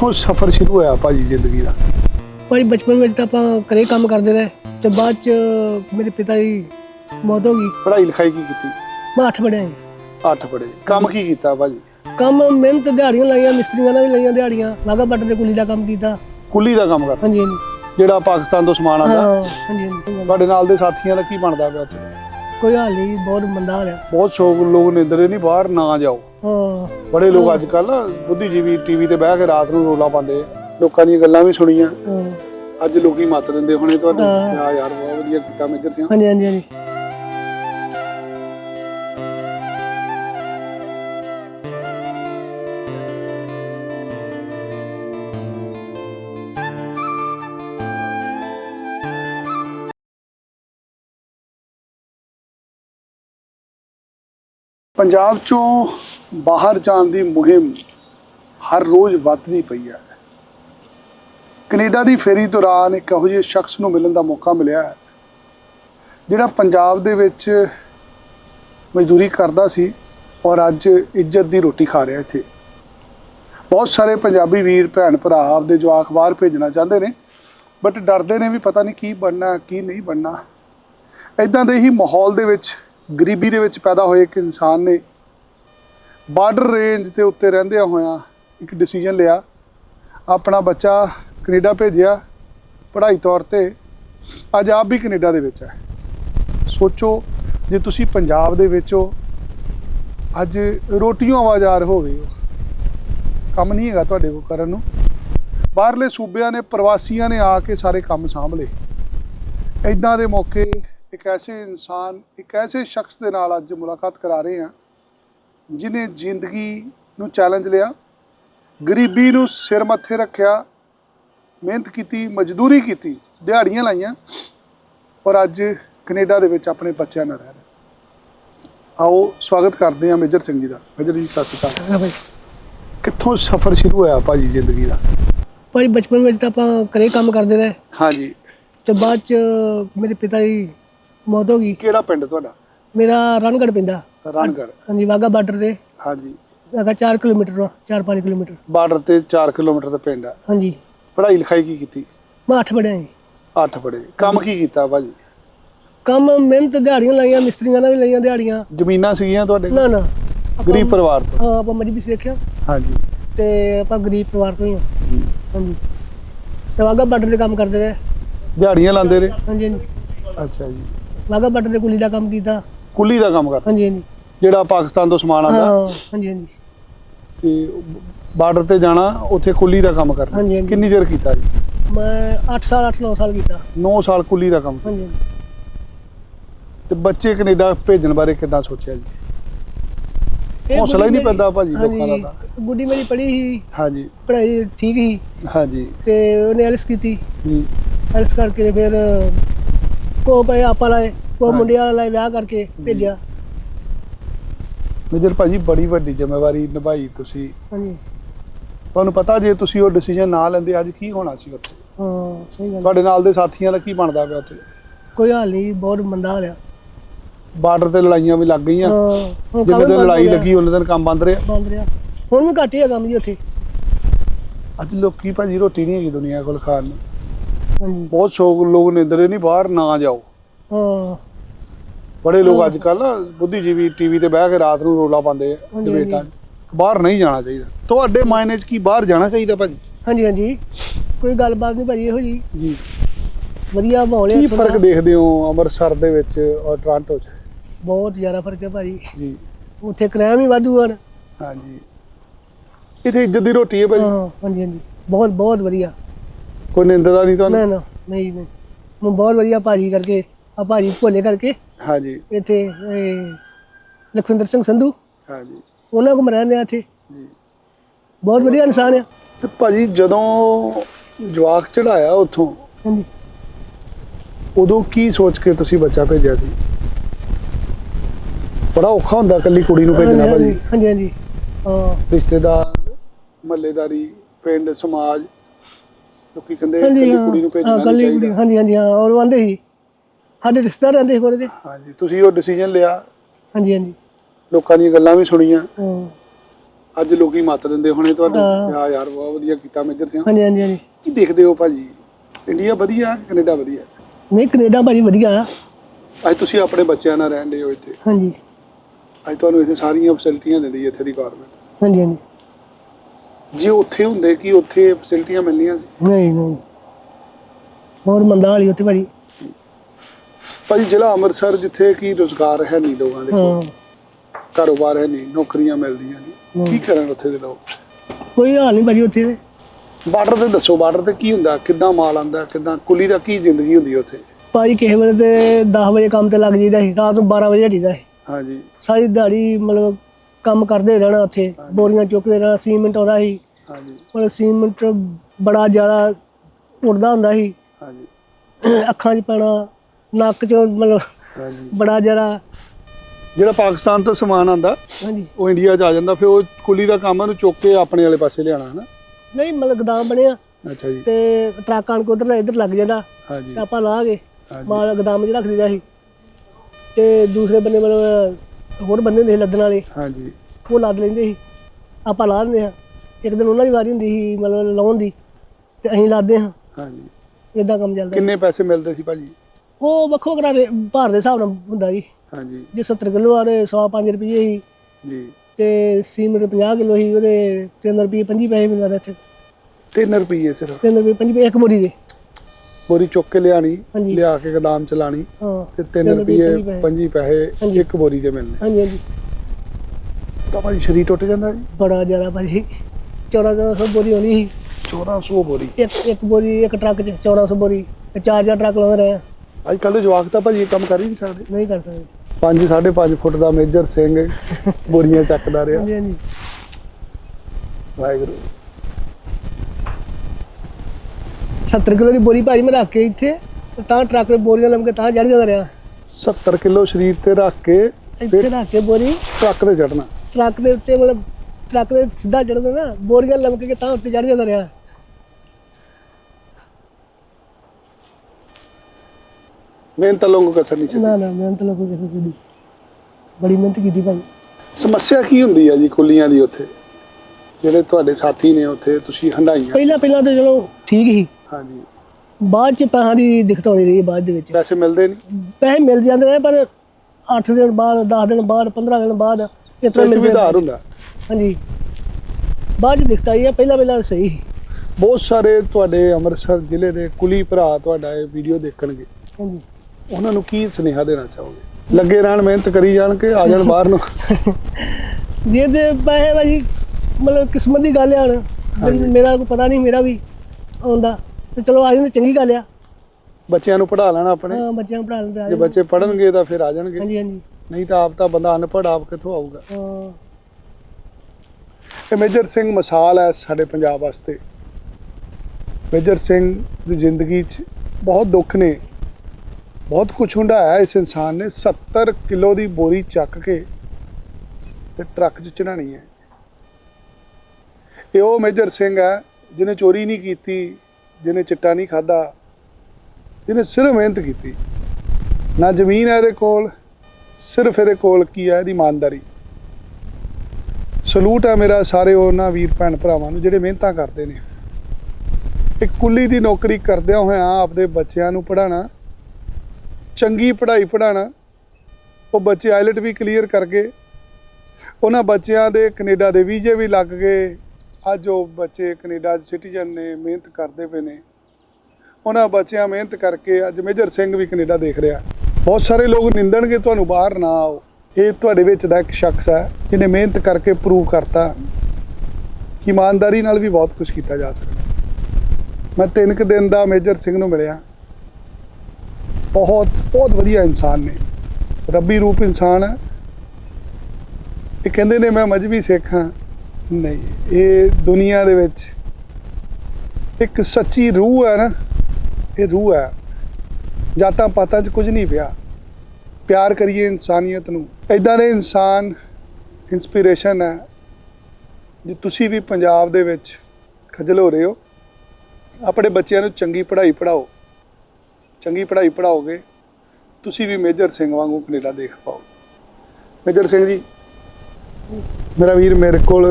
ਕਿੱਥੋਂ ਸਫ਼ਰ ਸ਼ੁਰੂ ਹੋਇਆ ਭਾਜੀ ਜ਼ਿੰਦਗੀ ਦਾ? ਭਾਈ ਬਚਪਨ ਵਿੱਚ ਤਾਂ ਆਪਾਂ ਘਰੇ ਕੰਮ ਕਰਦੇ ਰਹੇ ਤੇ ਬਾਅਦ ਚ ਮੇਰੇ ਪਿਤਾ ਜੀ ਮੌਤ ਹੋ ਗਈ। ਪੜ੍ਹਾਈ ਲਿਖਾਈ ਕੀ ਕੀਤੀ? ਮੈਂ ਅੱਠ ਪੜਿਆ ਜੀ। ਅੱਠ ਪੜ੍ਹੇ। ਕੰਮ ਕੀ ਕੀਤਾ ਭਾਜੀ? ਕੰਮ ਮਿਹਨਤ ਦਿਹਾੜੀਆਂ ਲਾਈਆਂ ਮਿਸਤਰੀਆਂ ਨਾਲ ਵੀ ਲਾਈਆਂ ਦਿਹਾੜੀਆਂ। ਵਾਗਾ ਬੱਟ ਦੇ ਕੁਲੀ ਦਾ ਕੰਮ ਕੀਤਾ। ਕੁੱਲੀ ਦਾ ਕੰਮ ਕਰਦਾ? ਹਾਂਜੀ ਹਾਂਜੀ। ਜਿਹੜਾ ਪਾਕਿਸਤਾਨ ਤੋਂ ਸਮਾਨ ਹਾਂ ਆਉਂਦਾ ਹਾਂਜੀ ਹਾਂਜੀ। ਤੁਹਾਡੇ ਨਾਲ ਦੇ ਸਾਥੀਆਂ ਦਾ ਕੀ ਬਣਦਾ ਪਿਆ ਉੱਥੇ? ਕੋਈ ਹਾਲ ਨਹੀਂ ਬਹੁਤ ਮੰਦਾ ਹਾਲ ਬਹੁਤ ਸ਼ੌਕ ਲੋਕ ਨਿੰਦਰੇ ਨਹੀਂ ਬਾਹਰ ਨਾ ਜਾਓ। ਹਾਂ। ਬੜੇ ਲੋਕ ਅੱਜ ਕੱਲ ਬੁੱਧੀਜੀਵੀ ਟੀਵੀ ਤੇ ਬਹਿ ਕੇ ਰਾਤ ਨੂੰ ਰੋਲਾ ਪਾਉਂਦੇ ਆ। ਲੋਕਾਂ ਦੀਆਂ ਗੱਲਾਂ ਵੀ ਸੁਣੀਆਂ। ਹਾਂ। ਅੱਜ ਲੋਕੀ ਮੱਤ ਦਿੰਦੇ ਹੋਣੇ ਤੁਹਾਡੇ ਹਾਂ। ਆ ਯਾਰ ਬਹੁਤ ਵਧੀਆ ਕੀਤਾ ਮੇਜਰ ਸਿੰਘ ਹਾਂਜੀ ਹਾਂਜੀ ਹਾਂਜੀ। ਪੰਜਾਬ ਚੋਂ ਬਾਹਰ ਜਾਣ ਦੀ ਮੁਹਿੰਮ ਹਰ ਰੋਜ਼ ਵੱਧਦੀ ਪਈ ਹੈ। ਕੈਨੇਡਾ ਦੀ ਫੇਰੀ ਦੌਰਾਨ ਇੱਕ ਇਹੋ ਜਿਹੇ ਸ਼ਖਸ ਨੂੰ ਮਿਲਣ ਦਾ ਮੌਕਾ ਮਿਲਿਆ ਹੈ, ਜਿਹੜਾ ਪੰਜਾਬ ਦੇ ਵਿੱਚ ਮਜ਼ਦੂਰੀ ਕਰਦਾ ਸੀ ਔਰ ਅੱਜ ਇੱਜ਼ਤ ਦੀ ਰੋਟੀ ਖਾ ਰਿਹਾ ਇੱਥੇ। ਬਹੁਤ ਸਾਰੇ ਪੰਜਾਬੀ ਵੀਰ, ਭੈਣ, ਭਰਾ ਆਪਦੇ ਜਵਾਕ ਬਾਹਰ ਭੇਜਣਾ ਚਾਹੁੰਦੇ ਨੇ ਬਟ ਡਰਦੇ ਨੇ ਵੀ ਪਤਾ ਨਹੀਂ ਕੀ ਬਣਨਾ, ਕੀ ਨਹੀਂ ਬਣਨਾ। ਇਦਾਂ ਦੇ ਹੀ ਮਾਹੌਲ ਦੇ ਵਿੱਚ ਗਰੀਬੀ ਦੇ ਵਿੱਚ ਪੈਦਾ ਹੋਏ ਇੱਕ ਇਨਸਾਨ ਨੇ ਬਾਰਡਰ ਰੇਂਜ ਦੇ ਉੱਤੇ ਰਹਿੰਦਿਆਂ ਹੋਇਆਂ ਇੱਕ ਡਿਸੀਜਨ ਲਿਆ। ਆਪਣਾ ਬੱਚਾ ਕੈਨੇਡਾ ਭੇਜਿਆ। ਪੜ੍ਹਾਈ ਤੌਰ ਤੇ ਅੱਜ ਆਪ ਵੀ ਕੈਨੇਡਾ ਦੇ ਵਿੱਚ ਹੈ। ਸੋਚੋ, ਜੇ ਤੁਸੀਂ ਪੰਜਾਬ ਦੇ ਵਿੱਚ ਹੋ, ਅੱਜ ਰੋਟੀਆਂ ਆਵਾਜ਼ਾਰ ਹੋਵੇ ਹੋ ਕੰਮ ਨਹੀਂ ਹੈਗਾ ਤੁਹਾਡੇ ਕੋਲ ਕਰਨ ਨੂੰ। ਬਾਹਰਲੇ ਸੂਬਿਆਂ ਨੇ ਪ੍ਰਵਾਸੀਆਂ ਨੇ ਆ ਕੇ ਸਾਰੇ ਕੰਮ ਸਾਂਭ ਲਏ। ਇਦਾਂ ਦੇ ਮੌਕੇ ਇੱਕ ਐਸੇ ਇਨਸਾਨ ਇੱਕ ਐਸੇ ਸ਼ਖਸ ਦੇ ਨਾਲ ਅੱਜ ਮੁਲਾਕਾਤ ਕਰਾ ਰਹੇ ਹਾਂ ਜਿਨੇ ਜ਼ਿੰਦਗੀ ਨੂੰ ਚੈਲੰਜ ਲਿਆ ਗਰੀਬੀ ਨੂੰ ਸਿਰ ਮੱਥੇ ਰੱਖਿਆ ਮਿਹਨਤ ਕੀਤੀ ਮਜ਼ਦੂਰੀ ਕੀਤੀ ਦਿਹਾੜੀਆਂ ਲਾਈਆਂ ਔਰ ਅੱਜ ਕੈਨੇਡਾ ਦੇ ਵਿੱਚ ਆਪਣੇ ਬੱਚਿਆਂ ਨਾਲ ਰਹਿ ਰਿਹਾ। ਆਓ ਸਵਾਗਤ ਕਰਦੇ ਹਾਂ ਮੇਜਰ ਸਿੰਘ ਜੀ ਦਾ। ਮੇਜਰ ਜੀ ਸਤਿ ਸ਼੍ਰੀ ਅਕਾਲ। ਕਿੱਥੋਂ ਸਫ਼ਰ ਸ਼ੁਰੂ ਹੋਇਆ ਭਾਜੀ ਜ਼ਿੰਦਗੀ ਦਾ? ਭਾਈ ਬਚਪਨ ਵਿੱਚ ਤਾਂ ਆਪਾਂ ਘਰੇ ਕੰਮ ਕਰਦੇ ਰਹੇ। ਹਾਂਜੀ। ਤੇ ਬਾਅਦ ਚ ਮੇਰੇ ਪਿਤਾ ਜੀ ਮੌਤ ਹੋ ਗਈ। ਕਿਹੜਾ ਪਿੰਡ ਤੁਹਾਡਾ? ਮੇਰਾ ਰਣਗੜ ਪੈਂਦਾ ਰਣਗੜ ਹਾਂਜੀ ਵਾਗਾ ਬਾਰਡਰ ਤੇ। ਹਾਂਜੀ। ਹੈਗਾ 4 ਕਿਲੋਮੀਟਰ 4-5 ਕਿਲੋਮੀਟਰ। ਬਾਰਡਰ ਤੇ 4 ਕਿਲੋਮੀਟਰ ਦਾ ਪਿੰਡ ਆ। ਹਾਂਜੀ। ਪੜ੍ਹਾਈ ਲਿਖਾਈ ਕੀ ਕੀਤੀ? ਮੈਂ ਅੱਠ ਪੜਿਆ ਜੀ। 8 ਪੜ੍ਹੇ। ਕੰਮ ਕੀ ਕੀਤਾ ਭਾਜੀ? ਕੰਮ ਮਿਹਨਤ ਦਿਹਾੜੀਆਂ ਲਾਈਆਂ ਮਿਸਤਰੀਆਂ ਨਾਲ ਵੀ ਲਾਈਆਂ ਦਿਹਾੜੀਆਂ। ਜ਼ਮੀਨਾਂ ਸੀਗੀਆਂ ਤੁਹਾਡੇ? ਨਾ ਨਾ। ਗਰੀਬ ਪਰਿਵਾਰ ਤੋਂ? ਹਾਂ ਆਪਾਂ ਮਜਬੀ ਸਿੱਖਿਆ ਹਾਂਜੀ। ਤੇ ਆਪਾਂ ਗਰੀਬ ਪਰਿਵਾਰ ਤੋਂ ਹੀ ਹਾਂ। ਹਾਂਜੀ। ਤੇ ਵਾਗਾ ਬਾਰਡਰ ਤੇ ਕੰਮ ਕਰਦੇ ਰਹੇ। ਦਿਹਾੜੀਆਂ ਲਾਉਂਦੇ ਰਹੇ? ਹਾਂਜੀ ਹਾਂਜੀ। ਅੱਛਾ ਜੀ। ਵਾਗਾ ਬਾਰਡਰ ਤੇ ਕੁਲੀ ਦਾ ਕੰਮ ਕੀਤਾ। ਕੁੱਲੀ ਦਾ ਕੰਮ ਕਰਦੇ? ਹਾਂਜੀ ਹਾਂਜੀ। ਜਿਹੜਾ ਪਾਕਿਸਤਾਨ ਤੋਂ ਸਮਾਨ ਹਾਂ ਆਉਂਦਾ ਹਾਂਜੀ ਹਾਂਜੀ। ਤੇ ਬਾਰਡਰ ਤੇ ਜਾਣਾ ਉੱਥੇ ਕੁੱਲੀ ਦਾ ਕੰਮ ਕਰਨਾ। ਹਾਂਜੀ, ਹਾਂਜੀ। ਕਿੰਨੀ ਦੇਰ ਕੀਤਾ ਜੀ? ਮੈਂ 8 ਸਾਲ 8-9 ਸਾਲ ਕੀਤਾ। 9 ਸਾਲ ਕੁੱਲੀ ਦਾ ਕੰਮ ਹਾਂਜੀ ਹਾਂਜੀ। ਤੇ ਬੱਚੇ ਕੈਨੇਡਾ ਭੇਜਣ ਬਾਰੇ ਕਿੱਦਾਂ ਸੋਚਿਆ ਜੀ? ਇਹ ਹੌਸਲਾ ਹੀ ਨਹੀਂ ਗੁੱਡੀ ਪੈਂਦਾ ਭਾਜੀ ਲੋਕਾਂ ਦਾ ਹਾਂਜੀ। ਗੁੱਡੀ ਮੇਰੀ ਪੜ੍ਹੀ ਸੀ। ਹਾਂਜੀ। ਪੜ੍ਹਾਈ ਠੀਕ ਸੀ। ਹਾਂਜੀ। ਤੇ ਉਹਨੇ ਐਲਸ ਕੀਤੀ। ਜੀ। ਐਲਸ ਕਰਕੇ ਫਿਰ ਕੋ ਪਏ ਆਪਾਂ ਲਾਏ ਕੋ। ਮੁੰਡਿਆਂ ਲਾਏ ਵਿਆਹ ਕਰਕੇ ਭੇਜਿਆ। ਮੇਜਰ ਭਾਜੀ ਬੜੀ ਵੱਡੀ ਜ਼ਿੰਮੇਵਾਰੀ ਨਿਭਾਈ ਤੁਸੀਂ। ਹਾਂਜੀ। ਤੁਹਾਨੂੰ ਪਤਾ ਜੇ ਤੁਸੀਂ ਉਹ ਡਿਸੀਜਨ ਨਾ ਲੈਂਦੇ ਅੱਜ ਕੀ ਹੋਣਾ ਸੀ ਉੱਥੇ? ਹਾਂ ਸਹੀ ਗੱਲ। ਤੁਹਾਡੇ ਨਾਲ ਦੇ ਸਾਥੀਆਂ ਦਾ ਕੀ ਬਣਦਾ ਪਿਆ ਉੱਥੇ? ਕੋਈ ਹਾਲ ਨਹੀਂ ਬਹੁਤ ਮੰਦਾ ਹਾਲ ਆ। ਬਾਰਡਰ ਤੇ ਲੜਾਈਆਂ ਵੀ ਲੱਗ ਗਈਆਂ। ਹਾਂ ਜਿੰਨੇ ਦਿਨ ਲੜਾਈ ਲੱਗੀ ਉਹਨੇ ਦਿਨ ਕੰਮ ਬੰਦ ਰਿਹਾ। ਬੰਦ ਰਿਹਾ। ਹੁਣ ਵੀ ਘੱਟ ਹੀ ਆ ਕੰਮ ਜੀ ਉੱਥੇ। ਅੱਜ ਲੋਕੀ ਭਾਜੀ ਰੋਟੀ ਨਹੀਂ ਹੈਗੀ ਦੁਨੀਆ ਕੋਲ ਖਾਣ ਨੂੰ। ਬਹੁਤ ਸ਼ੌਕ ਲੋਕ ਨਿੰਦਰੇ ਨਹੀਂ ਬਾਹਰ ਨਾ ਜਾਓ। ਹਾਂ। ਬੜੇ ਲੋਕ ਅੱਜ ਕੱਲ ਬੁੱਧੀਜੀਵੀ ਟੀਵੀ ਤੇ ਬਹਿ ਕੇ ਰਾਤ ਨੂੰ ਰੋਲਾ ਪਾਉਂਦੇ ਆ ਡਿਬੇਟਾਂ। ਬਾਹਰ ਨਹੀਂ ਜਾਣਾ ਚਾਹੀਦਾ। ਤੁਹਾਡੇ ਮਾਇਨੇ 'ਚ ਕੀ ਬਾਹਰ ਜਾਣਾ ਚਾਹੀਦਾ ਭਾਜੀ? ਹਾਂਜੀ ਹਾਂਜੀ। ਕੋਈ ਗੱਲਬਾਤ ਨਹੀਂ ਭਾਜੀ ਇਹੋ ਜੀ। ਜੀ। ਵਧੀਆ ਮਾਹੌਲ ਹੈ ਕੀ ਫ਼ਰਕ। ਦੇਖਦੇ ਹੋ ਅੰਮ੍ਰਿਤਸਰ ਦੇ ਵਿੱਚ ਔਰ ਟੋਰਾਂਟੋ 'ਚ? ਬਹੁਤ ਜ਼ਿਆਦਾ ਫ਼ਰਕ ਹੈ ਭਾਜੀ। ਜੀ। ਉੱਥੇ ਕ੍ਰਾਈਮ ਹੀ ਵਾਧੂ ਹਨ। ਹਾਂਜੀ। ਇੱਥੇ ਇੱਜ਼ਤ ਦੀ ਰੋਟੀ ਹੈ ਭਾਜੀ? ਹਾਂ ਹਾਂਜੀ ਹਾਂਜੀ। ਬਹੁਤ ਬਹੁਤ ਵਧੀਆ। ਕੋਈ ਨਿੰਦਦਾ ਨਹੀਂ ਨਾ ਤੁਹਾਨੂੰ? ਨਾ ਨਹੀਂ ਨਹੀਂ। ਹੁਣ ਬਹੁਤ ਵਧੀਆ ਭਾਜੀ ਕਰਕੇ ਆ ਭਾਜੀ ਭੋਲੇ ਕਰਕੇ ਹਾਂਜੀ। ਇੱਥੇ ਇਹ, ਲਖਵਿੰਦਰ ਸਿੰਘ ਸੰਧੂ ਹਾਂਜੀ। ਉਹਨਾਂ ਕੋਲ ਮੈਂ ਰਹਿੰਦੇ ਆ ਇੱਥੇ। ਜੀ। ਬਹੁਤ ਵਧੀਆ ਇਨਸਾਨ ਆ। ਤੇ ਭਾਜੀ ਜਦੋਂ ਜਵਾਕ ਚੜਾਇਆ ਉੱਥੋਂ ਹਾਂਜੀ। ਉਦੋਂ ਕੀ ਸੋਚ ਕੇ ਤੁਸੀਂ ਬੱਚਾ ਭੇਜਿਆ ਸੀ? ਬੜਾ ਔਖਾ ਹੁੰਦਾ ਇਕੱਲੀ ਕੁੜੀ ਨੂੰ ਭੇਜਣਾ ਹਾਂਜੀ ਭਾਜੀ। ਹਾਂਜੀ ਹਾਂਜੀ। ਹਾਂ। ਰਿਸ਼ਤੇਦਾਰ ਮਹੱਲੇਦਾਰੀ ਪਿੰਡ ਸਮਾਜ ਲੋਕੀ ਕਹਿੰਦੇ ਹਾਂਜੀ ਇਕੱਲੀ ਹਾਂ। ਕੁੜੀ ਨੂੰ ਭੇਜਣਾ ਹਾਂ, ਨਹੀਂ ਇਕੱਲੀ ਕੁੜੀ ਚਾਹੀਦਾ ਹਾਂਜੀ ਹਾਂਜੀ ਹਾਂ ਔਰ ਉਹ ਆਂਦੇ ਸੀ। ਸਾਡੇ ਰਿਸ਼ਤੇਦਾਰ ਰਹਿੰਦੇ ਸੀ ਕੋਲ ਦੇ ਹਾਂਜੀ ਤੁਸੀਂ ਉਹ ਡਿਸੀਜਨ ਲਿਆ। ਹਾਂਜੀ ਹਾਂਜੀ। ਲੋਕਾਂ ਦੀਆਂ ਗੱਲਾਂ ਵੀ ਸੁਣੀਆਂ। ਹਾਂ। ਅੱਜ ਲੋਕੀ ਮੱਤ ਦਿੰਦੇ ਹੋਣੇ ਤੁਹਾਨੂੰ ਹਾਂ। ਯਾ ਯਾਰ ਬਹੁਤ ਵਧੀਆ ਕੀਤਾ ਮੇਜਰ ਸਿੰਘ ਹਾਂਜੀ ਹਾਂਜੀ ਹਾਂਜੀ। ਕੀ ਦੇਖਦੇ ਹੋ ਭਾਜੀ? ਇੰਡੀਆ ਵਧੀਆ ਕਿ ਕੈਨੇਡਾ ਵਧੀਆ? ਨਹੀਂ ਕੈਨੇਡਾ ਭਾਜੀ ਵਧੀਆ। ਆ ਅੱਜ ਤੁਸੀਂ ਆਪਣੇ ਬੱਚਿਆਂ ਨਾਲ ਰਹਿੰਦੇ ਹੋ ਇੱਥੇ। ਹਾਂਜੀ। ਅੱਜ ਤੁਹਾਨੂੰ ਇੱਥੇ ਸਾਰੀਆਂ ਫੈਸਿਲਿਟੀਆਂ ਦਿੰਦੀ ਹੈ ਇੱਥੇ ਦੀ ਗਵਰਨਮੈਂਟ ਹਾਂਜੀ ਹਾਂਜੀ। ਜੇ ਉੱਥੇ ਹੁੰਦੇ ਕਿ ਉੱਥੇ ਫੈਸਿਲਿਟੀਆਂ ਮਿਲਣੀਆਂ ਸੀ? ਨਹੀਂ ਨਹੀਂ। ਹੋਰ ਮੰਦਾ ਵਾਲੀ ਉੱਥੇ ਭਾਜੀ। ਭਾਜੀ ਜ਼ਿਲ੍ਹਾ ਅੰਮ੍ਰਿਤਸਰ ਜਿੱਥੇ ਕੀ ਰੋਜ਼ਗਾਰ ਹੈ ਨਹੀਂ ਲੋਕਾਂ ਦੇ ਕੋਲ, ਕਾਰੋਬਾਰ ਹੈ ਨਹੀਂ ਨੌਕਰੀਆਂ ਮਿਲਦੀਆਂ ਨਹੀਂ। ਕੀ ਕਰਨ ਉੱਥੇ ਦੇ ਲੋਕ? ਕੋਈ ਹਾਲ ਨਹੀਂ ਭਾਜੀ ਉੱਥੇ ਦੇ। ਬਾਰਡਰ ਤੇ ਦੱਸੋ ਬਾਰਡਰ ਤੇ ਕੀ ਹੁੰਦਾ? ਕਿੱਦਾਂ ਮਾਲ ਆਂਦਾ ਕਿੱਦਾਂ ਕੁੱਲੀ ਦਾ ਕੀ ਜ਼ਿੰਦਗੀ ਹੁੰਦੀ ਹੈ ਉੱਥੇ? ਭਾਜੀ ਕਿਸੇ ਵੇਲੇ ਤੇ 10 ਵਜੇ ਕੰਮ ਤੇ ਲੱਗ ਜਾਈਦਾ ਸੀ ਰਾਤ ਨੂੰ 12 ਵਜੇ ਹਟੀਦਾ ਸੀ। ਹਾਂਜੀ। ਸਾਰੀ ਦਿਹਾੜੀ ਮਤਲਬ ਕੰਮ ਕਰਦੇ ਰਹਿਣਾ ਉੱਥੇ ਬੋਰੀਆਂ ਚੁੱਕਦੇ ਰਹਿਣਾ ਸੀਮੈਂਟ ਆਉਂਦਾ ਸੀ। ਹਾਂਜੀ। ਮਤਲਬ ਸੀਮੈਂਟ ਬੜਾ ਜ਼ਿਆਦਾ ਉੱਡਦਾ ਹੁੰਦਾ ਸੀ। ਹਾਂਜੀ। ਅੱਖਾਂ 'ਚ ਪੈਣਾ ਨੱਕ 'ਚ ਮਤਲਬ ਹਾਂਜੀ। ਬੜਾ ਜ਼ਿਆਦਾ। ਜਿਹੜਾ ਪਾਕਿਸਤਾਨ ਤੋਂ ਸਮਾਨ ਆਂਦਾ ਹਾਂਜੀ। ਉਹ ਇੰਡੀਆ 'ਚ ਆ ਜਾਂਦਾ ਫਿਰ ਉਹ ਕੁੱਲੀ ਦਾ ਕੰਮ ਉਹਨੂੰ ਚੁੱਕ ਕੇ ਆਪਣੇ ਵਾਲੇ ਪਾਸੇ ਲਿਆਣਾ ਹੈ ਨਾ ਨਹੀਂ ਮਤਲਬ ਗਦਾਮ ਬਣਿਆ। ਅੱਛਾ ਜੀ। ਤੇ ਟਰੱਕ ਆਣ ਕੇ ਉਧਰ ਇੱਧਰ ਲੱਗ ਜਾਂਦਾ। ਹਾਂਜੀ। ਤੇ ਆਪਾਂ ਲਾ ਕੇ ਹਾਂਜੀ। ਮਾਲ ਗਦਾਮ 'ਚ ਰੱਖ ਦਿੰਦਾ ਸੀ। ਤੇ ਦੂਸਰੇ ਬੰਦੇ ਮਤਲਬ ਹੋਰ ਬੰਦੇ ਹੁੰਦੇ ਸੀ ਲੱਦਣ ਵਾਲੇ। ਹਾਂਜੀ। ਉਹ ਲੱਦ ਲੈਂਦੇ ਸੀ। ਆਪਾਂ ਲਾ ਦਿੰਦੇ ਹਾਂ। ਇੱਕ ਦਿਨ ਉਹਨਾਂ ਦੀ ਵਾਰੀ ਹੁੰਦੀ ਸੀ ਮਤਲਬ ਲਾਉਣ ਦੀ ਤੇ ਅਸੀਂ ਲਾਦੇ ਹਾਂ। ਹਾਂਜੀ। ਇਦਾਂ ਕੰਮ ਚੱਲਦਾ। ਕਿੰਨੇ ਪੈਸੇ ਮਿਲਦੇ ਸੀ ਭਾਜੀ? ਉਹ ਵੱਖੋ ਵੱਖਰਾ ਰੇ- ਭਾਰ ਦੇ ਹਿਸਾਬ ਨਾਲ ਹੁੰਦਾ ਜੀ। ਹਾਂਜੀ। ਜੇ 70 ਕਿਲੋ ਆ ਤੇ 105 ਰੁਪਏ ਸੀ। ਜੀ। ਤੇ ਸੀਮਿੰਟ 50 ਕਿਲੋ ਸੀ ਉਹਦੇ 3 ਰੁਪਏ 25 ਪੈਸੇ ਮਿਲਦਾ ਇੱਥੇ। 3 ਰੁਪਏ ਸਿਰਫ? 3 ਰੁਪਏ 5 ਪੈਸੇ ਇੱਕ ਬੋਰੀ ਦੇ। ਬੋਰੀ ਚੁੱਕ ਕੇ ਲਿਆਣੀ ਹਾਂਜੀ। ਲਿਆ ਕੇ ਗਦਾਮ ਚ ਲਾਣੀ ਹਾਂ ਤੇ 3 ਤਿੰਨ ਰੁਪਈਏ ਰੁਪਏ ਪੰਜੀ 25 ਪੈਸੇ ਹਾਂਜੀ। ਇੱਕ ਬੋਰੀ ਦੇ ਮਿਲਨੇ ਹਾਂਜੀ ਹਾਂਜੀ। ਤਾਂ ਭਾਜੀ ਸ਼ਰੀਰ ਟੁੱਟ ਜਾਂਦਾ ਜੀ। ਬੜਾ ਜ਼ਿਆਦਾ ਭਾਜੀ 1400 ਬੋਰੀ ਹੋਣੀ ਸੀ। 1400 ਬੋਰੀ। ਇੱਕ ਇੱਕ ਬੋਰੀ ਇੱਕ ਟਰੱਕ 'ਚ 1400 ਬੋਰੀ। ਤੇ ਚਾਰ ਚਾਰ ਟਰੱਕ ਲਾਉਂਦੇ ਰਹੇ ਆ। ਅੱਜ ਕੱਲ ਦੇ ਜਵਾਕ ਤਾਂ ਭਾਜੀ ਇਹ ਕੰਮ ਕਰ ਹੀ ਨਹੀਂ ਸਕਦੇ। ਨਹੀਂ ਕਰ ਸਕਦੇ। 5 5.5 ਫੁੱਟ ਦਾ ਮੇਜਰ ਸਿੰਘ ਬੋਰੀਆਂ ਚੱਕਦਾ ਰਿਹਾ। ਹਾਂਜੀ ਹਾਂਜੀ। ਵਾਹਿਗੁਰੂ। 70 ਕਿਲੋ ਦੀ ਬੋਰੀ ਭਾਜੀ ਮੈਂ ਰੱਖ ਕੇ ਇੱਥੇ ਤੇ ਟਰੱਕ ਦੇ ਬੋਰੀਆਂ ਲੰਮ ਕੇ ਤਾਂ ਚੜ ਜਾਂਦਾ ਰਿਹਾ। 70 ਕਿਲੋ ਸ਼ਰੀਰ ਤੇ ਰੱਖ ਕੇ ਇੱਥੇ ਰੱਖ ਕੇ ਬੋਰੀ। ਟਰੱਕ ਤੇ ਚੜਨਾ ਟਰੱਕ ਦੇ ਉੱਤੇ ਮਤਲਬ ਟਰੱਕ ਦੇ ਸਿੱਧਾ ਚੜਦਾ ਨਾ ਬੋਰੀਆਂ ਲੰਮਕ ਕੇ ਤਾਂ ਉੱਤੇ ਚੜ ਜਾਂਦਾ ਰਿਹਾ। ਮਿਹਨਤ ਲੋਗੋਂ ਕਸਰ ਨਹੀਂ ਚਾਹੀਦੀ ਨਾ ਨਾ ਮਿਹਨਤ ਲੋਕੋ ਕਿਸੇ ਦੀ ਨਹੀਂ ਬੜੀ ਮਿਹਨਤ ਕੀਤੀ ਭਾਈ ਸਮੱਸਿਆ ਕੀ ਹੁੰਦੀ ਆ ਜੀ ਕੁੱਲੀਆਂ ਦੀ ਉੱਥੇ? ਜਿਹੜੇ ਤੁਹਾਡੇ ਸਾਥੀ ਨੇ ਉੱਥੇ ਤੁਸੀਂ ਹੰਡਾਈਆਂ ਪਹਿਲਾਂ ਪਹਿਲਾਂ ਤਾਂ ਚਲੋ ਠੀਕ ਹੀ ਹਾਂਜੀ। ਬਾਅਦ ਚ ਪੈਸਿਆਂ ਦੀ ਦਿੱਕਤ ਆਉਂਦੀ ਰਹੀ ਬਾਅਦ ਦੇ ਵਿੱਚ। ਪੈਸੇ ਮਿਲਦੇ ਨਹੀਂ? ਪੈਸੇ ਮਿਲ ਜਾਂਦੇ ਰਹੇ ਪਰ 8 ਦਿਨ ਬਾਅਦ 10 ਦਿਨ ਬਾਅਦ 15 ਦਿਨ ਬਾਅਦ ਇਸ ਤਰ੍ਹਾਂ ਮਿਲਦੇ ਹੁੰਦਾ। ਹਾਂਜੀ। ਬਾਅਦ ਚ ਦਿੱਕਤ ਆਈ ਹੈ ਪਹਿਲਾਂ ਪਹਿਲਾਂ ਸਹੀ ਸੀ। ਬਹੁਤ ਸਾਰੇ ਤੁਹਾਡੇ ਅੰਮ੍ਰਿਤਸਰ ਜ਼ਿਲ੍ਹੇ ਦੇ ਕੁਲੀ ਭਰਾ ਤੁਹਾਡਾ ਇਹ ਵੀਡੀਓ ਦੇਖਣਗੇ। ਹਾਂਜੀ। ਉਹਨਾਂ ਨੂੰ ਕੀ ਸੁਨੇਹਾ ਦੇਣਾ ਚਾਹੋਗੇ? ਲੱਗੇ ਰਹਿਣ ਮਿਹਨਤ ਕਰੀ ਜਾਣ ਕੇ ਆ ਜਾਣ ਬਾਹਰ ਨੂੰ? ਜੇ ਤੇ ਪੈਸੇ ਭਾਜੀ ਮਤਲਬ ਕਿਸਮਤ ਦੀ ਗੱਲ ਆ ਹਾਂਜੀ। ਮੇਰਾ ਕੋਈ ਪਤਾ ਨਹੀਂ ਮੇਰਾ ਵੀ ਆਉਂਦਾ। ਤੇ ਚਲੋ ਆ ਜਾਂਦੇ ਚੰਗੀ ਗੱਲ ਆ। ਬੱਚਿਆਂ ਨੂੰ ਪੜ੍ਹਾ ਲੈਣਾ ਆਪਣੇ। ਹਾਂ ਬੱਚਿਆਂ ਨੂੰ ਪੜ੍ਹਾ ਲੈਂਦੇ ਆ ਜੇ ਜਾਂਦੇ। ਬੱਚੇ ਪੜ੍ਹਨਗੇ ਤਾਂ ਫਿਰ ਆ ਜਾਣਗੇ। ਹਾਂਜੀ ਹਾਂਜੀ। ਨਹੀਂ ਤਾਂ ਆਪ ਤਾਂ ਬੰਦਾ ਅਨਪੜ੍ਹ ਆਪ ਕਿੱਥੋਂ ਆਊਗਾ? ਹਾਂ। ਇਹ ਮੇਜਰ ਸਿੰਘ ਮਿਸਾਲ ਹੈ ਸਾਡੇ ਪੰਜਾਬ ਵਾਸਤੇ। ਮੇਜਰ ਸਿੰਘ ਦੀ ਜ਼ਿੰਦਗੀ 'ਚ ਬਹੁਤ ਦੁੱਖ ਨੇ। ਬਹੁਤ ਕੁਝ ਹੁੰਡਾਇਆ ਇਸ ਇਨਸਾਨ ਨੇ। 70 ਕਿਲੋ ਦੀ ਬੋਰੀ ਚੱਕ ਕੇ ਤੇ ਟਰੱਕ 'ਚ ਚੜਾਣੀ ਹੈ। ਇਹ ਉਹ ਮੇਜਰ ਸਿੰਘ ਹੈ ਜਿਹਨੇ ਚੋਰੀ ਨਹੀਂ ਕੀਤੀ। ਜਿਹਨੇ ਚਿੱਟਾ ਨਹੀਂ ਖਾਦਾ ਜਿਹਨੇ ਸਿਰਫ ਮਿਹਨਤ ਕੀਤੀ, ਨਾ ਜ਼ਮੀਨ ਹੈ ਇਹਦੇ ਕੋਲ, ਸਿਰਫ ਇਹਦੇ ਕੋਲ ਕੀ ਹੈ? ਇਹਦੀ ਇਮਾਨਦਾਰੀ। ਸਲੂਟ ਹੈ ਮੇਰਾ ਸਾਰੇ ਉਹਨਾਂ ਵੀਰ ਭੈਣ ਭਰਾਵਾਂ ਨੂੰ ਜਿਹੜੇ ਮਿਹਨਤਾਂ ਕਰਦੇ ਨੇ। ਇੱਕ ਕੁੱਲੀ ਦੀ ਨੌਕਰੀ ਕਰਦਿਆਂ ਹੋਇਆਂ ਆਪਦੇ ਬੱਚਿਆਂ ਨੂੰ ਪੜਾਉਣਾ ਚੰਗੀ ਪੜ੍ਹਾਈ ਪੜਾਉਣਾ ਉਹ ਬੱਚੇ ਆਇਲਟ ਵੀ ਕਲੀਅਰ ਕਰ ਗਏ ਉਹਨਾਂ ਬੱਚਿਆਂ ਦੇ ਕੈਨੇਡਾ ਦੇ ਵੀਜ਼ੇ ਵੀ ਲੱਗ ਗਏ। ਅੱਜ ਉਹ ਬੱਚੇ ਕੈਨੇਡਾ ਦੇ ਸਿਟੀਜ਼ਨ ਨੇ ਮਿਹਨਤ ਕਰਦੇ ਪਏ ਨੇ। ਉਹਨਾਂ ਬੱਚਿਆਂ ਮਿਹਨਤ ਕਰਕੇ ਅੱਜ ਮੇਜਰ ਸਿੰਘ ਵੀ ਕੈਨੇਡਾ ਦੇਖ ਰਿਹਾ। ਬਹੁਤ ਸਾਰੇ ਲੋਕ ਨਿੰਦਣਗੇ ਤੁਹਾਨੂੰ ਬਾਹਰ ਨਾ ਆਓ। ਇਹ ਤੁਹਾਡੇ ਵਿੱਚ ਦਾ ਇੱਕ ਸ਼ਖਸ ਹੈ, ਜਿਹਨੇ ਮਿਹਨਤ ਕਰਕੇ ਪ੍ਰੂਵ ਕਰਤਾ। ਕਿ ਇਮਾਨਦਾਰੀ ਨਾਲ ਵੀ ਬਹੁਤ ਕੁਝ ਕੀਤਾ ਜਾ ਸਕਦਾ। ਮੈਂ ਤਿੰਨ ਕੁ ਦਿਨ ਦਾ ਮੇਜਰ ਸਿੰਘ ਨੂੰ ਮਿਲਿਆ। ਬਹੁਤ ਬਹੁਤ ਵਧੀਆ ਇਨਸਾਨ ਨੇ। ਰੱਬੀ ਰੂਪ ਇਨਸਾਨ ਹੈ। ਇਹ ਕਹਿੰਦੇ ਨੇ, ਮੈਂ ਮਜਬੀ ਸਿੱਖ ਹਾਂ। ਨਹੀਂ, ਇਹ ਦੁਨੀਆ ਦੇ ਵਿੱਚ ਇੱਕ ਸੱਚੀ ਰੂਹ ਹੈ ਨਾ, ਇਹ ਰੂਹ ਹੈ। ਜਾਤਾਂ ਪਾਤਾਂ 'ਚ ਕੁਝ ਨਹੀਂ ਪਿਆ। ਪਿਆਰ ਕਰੀਏ ਇਨਸਾਨੀਅਤ ਨੂੰ। ਐਦਾਂ ਦੇ ਇਨਸਾਨ ਇਨਸਪੀਰੇਸ਼ਨ ਹੈ, ਜੇ ਤੁਸੀਂ ਵੀ ਪੰਜਾਬ ਦੇ ਵਿੱਚ ਖੱਜਲ ਹੋ ਰਹੇ ਹੋ, ਆਪਣੇ ਬੱਚਿਆਂ ਨੂੰ ਚੰਗੀ ਪੜ੍ਹਾਈ ਪੜਾਓ ਚੰਗੀ ਪੜ੍ਹਾਈ ਪੜਾਓਗੇ ਤੁਸੀਂ ਵੀ ਮੇਜਰ ਸਿੰਘ ਵਾਂਗੂ ਕੈਨੇਡਾ ਦੇਖ ਪਾਓ ਮੇਜਰ ਸਿੰਘ ਜੀ, ਮੇਰਾ ਵੀਰ ਮੇਰੇ ਕੋਲ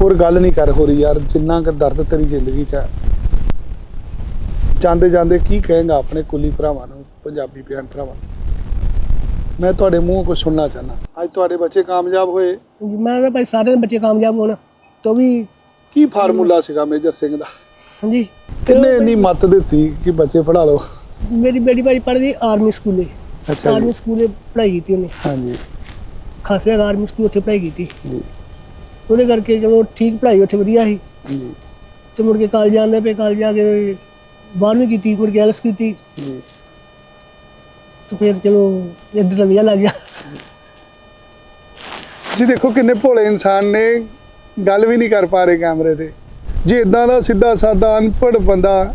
ਹੋਰ ਗੱਲ ਨਹੀਂ ਕਰ ਹੋ ਰਹੀ ਯਾਰ ਜਿੰਨਾ ਕੁ ਦਰਦ ਤੇਰੀ ਜ਼ਿੰਦਗੀ 'ਚ ਹੈ ਜਾਂਦੇ ਜਾਂਦੇ ਕੀ ਕਹੇਗਾ ਆਪਣੇ ਕੁੱਲੀ ਭਰਾਵਾਂ ਨੂੰ ਪੰਜਾਬੀ ਭੈਣ ਭਰਾਵਾਂ ਨੂੰ? ਮੈਂ ਤੁਹਾਡੇ ਮੂੰਹੋਂ ਕੁਝ ਸੁਣਨਾ ਚਾਹਨਾ ਅੱਜ ਤੁਹਾਡੇ ਬੱਚੇ ਕਾਮਯਾਬ ਹੋਏ। ਮੈਂ ਨਾ ਭਾਈ ਸਾਰੇ ਬੱਚੇ ਕਾਮਯਾਬ ਹੋਣ ਤੋਂ ਵੀ ਕੀ ਫਾਰਮੂਲਾ ਸੀਗਾ ਮੇਜਰ ਸਿੰਘ ਦਾ? ਹਾਂਜੀ। ਕਿੰਨੇ ਇੰਨੀ ਮੱਤ ਦਿੱਤੀ ਕਿ ਬੱਚੇ ਪੜਾ ਲਓ? ਮੇਰੀ ਬੇਟੀ ਭਾਈ ਪੜ੍ਹਦੀ ਆਰਮੀ ਸਕੂਲੇ। ਅੱਛਾ ਆਰਮੀ ਸਕੂਲੇ ਪੜ੍ਹਾਈ ਕੀਤੀ ਉਹਨੇ। ਹਾਂਜੀ। ਖਾਸੇ ਆਰਮੀ ਸਕੂਲ ਉੱਥੇ ਪੜ੍ਹਾਈ ਕੀਤੀ। ਜੀ। ਉਹਦੇ ਕਰਕੇ ਚਲੋ ਠੀਕ ਪੜ੍ਹਾਈ ਉੱਥੇ ਵਧੀਆ ਸੀ। ਜੀ ਤੇ ਮੁੜ ਕੇ ਕਾਲਜ ਜਾਂਦੇ ਪਏ ਕਾਲਜ ਜਾ ਕੇ ਬਾਰਵੀਂ ਕੀਤੀ ਮੁੜ ਕੇ ਐਲਸ ਕੀਤੀ। ਜੀ ਤੇ ਫਿਰ ਚਲੋ ਇੱਧਰ ਦਾ ਵੀਜ਼ਾ ਲੱਗ ਗਿਆ। ਜੀ ਦੇਖੋ ਕਿੰਨੇ ਭੋਲੇ ਇਨਸਾਨ ਨੇ ਗੱਲ ਵੀ ਨਹੀਂ ਕਰ ਪਾ ਰਹੇ ਕੈਮਰੇ ਤੇ। ਜੇ ਇਦਾਂ ਦਾ ਸਿੱਧਾ ਸਾਦਾ ਅਨਪੜ੍ਹ ਬੰਦਾ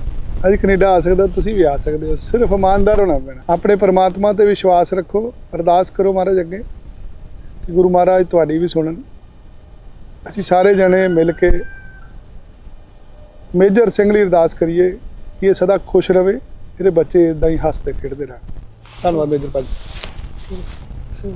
ਅੱਜ ਕੈਨੇਡਾ ਆ ਸਕਦਾ ਤੁਸੀਂ ਵੀ ਆ ਸਕਦੇ ਹੋ। ਸਿਰਫ ਇਮਾਨਦਾਰ ਹੋਣਾ ਪੈਣਾ। ਆਪਣੇ ਪਰਮਾਤਮਾ ਤੇ ਵਿਸ਼ਵਾਸ ਰੱਖੋ ਅਰਦਾਸ ਕਰੋ ਮਹਾਰਾਜ ਅੱਗੇ। ਕਿ ਗੁਰੂ ਮਹਾਰਾਜ ਤੁਹਾਡੀ ਵੀ ਸੁਣਨ। ਅਸੀਂ ਸਾਰੇ ਜਣੇ ਮਿਲ ਕੇ ਮੇਜਰ ਸਿੰਘ ਲਈ ਅਰਦਾਸ ਕਰੀਏ ਕਿ ਇਹ ਸਦਾ ਖੁਸ਼ ਰਹੇ ਇਹਦੇ ਬੱਚੇ ਇਦਾਂ ਹੀ ਹੱਸਦੇ ਖੇਡਦੇ ਰਹਿਣ। ਧੰਨਵਾਦ ਮੇਜਰ ਭਾਜੀ। ਸੋ